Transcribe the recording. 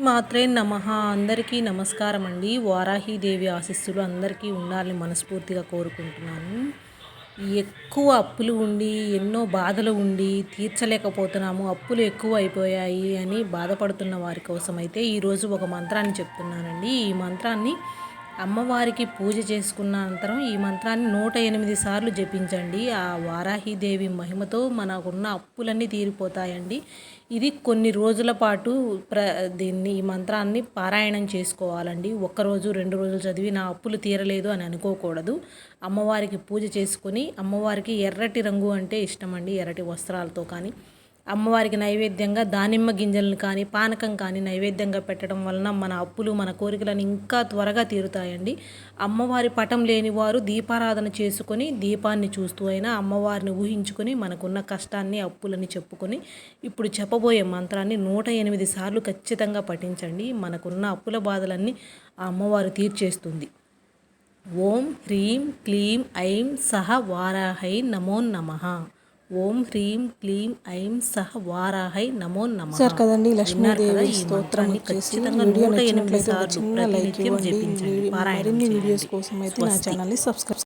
మాత్రే నమ. అందరికీ నమస్కారం అండి. వారాహిదేవి ఆశీస్సులు అందరికీ ఉండాలని మనస్ఫూర్తిగా కోరుకుంటున్నాను. ఎక్కువ అప్పులు ఉండి ఎన్నో బాధలు ఉండి తీర్చలేకపోతున్నాము. అప్పులు ఎక్కువ అయిపోయాయి అని బాధపడుతున్న వారి కోసం అయితే ఈరోజు ఒక మంత్రాన్ని చెప్తున్నానండి. ఈ మంత్రాన్ని అమ్మవారికి పూజ చేసుకున్న అనంతరం ఈ మంత్రాన్ని నూట ఎనిమిది సార్లు జపించండి. ఆ వారాహిదేవి మహిమతో మనకున్న అప్పులన్నీ తీరిపోతాయండి. ఇది కొన్ని రోజుల పాటు ప్ర దీన్ని ఈ మంత్రాన్ని పారాయణం చేసుకోవాలండి. ఒక్కరోజు రెండు రోజులు చదివి నా అప్పులు తీరలేదు అని అనుకోకూడదు. అమ్మవారికి పూజ చేసుకొని అమ్మవారికి ఎర్రటి రంగు అంటే ఇష్టం అండి ఎర్రటి వస్త్రాలతో కానీ. అమ్మవారికి నైవేద్యంగా దానిమ్మ గింజలను కానీ పానకం కానీ నైవేద్యంగా పెట్టడం వలన మన అప్పులు మన కోరికలను ఇంకా త్వరగా తీరుతాయండి. అమ్మవారి పటం లేని వారు దీపారాధన చేసుకొని దీపాన్ని చూస్తూ అయినా అమ్మవారిని ఊహించుకొని మనకున్న కష్టాన్ని అప్పులని చెప్పుకొని ఇప్పుడు చెప్పబోయే మంత్రాన్ని నూట ఎనిమిది సార్లు ఖచ్చితంగా పఠించండి. మనకున్న అప్పుల బాధలన్నీ ఆ అమ్మవారు తీర్చేస్తుంది. ఓం హ్రీం క్లీం ఐం సహ వారాహై నమో నమః. ఓం హ్రీం క్లీం ఐం సహ వారాహై నమో నమ. సార్ కదండి లక్ష్మీదేవి స్తోత్రం వచ్చేసి వీడియో నచ్చినట్లయితే ఒక చిన్న లైక్ ఇవ్వండి మరిన్ని వీడియోస్ కోసం అయితే నా ఛానల్ని సబ్స్క్రైబ్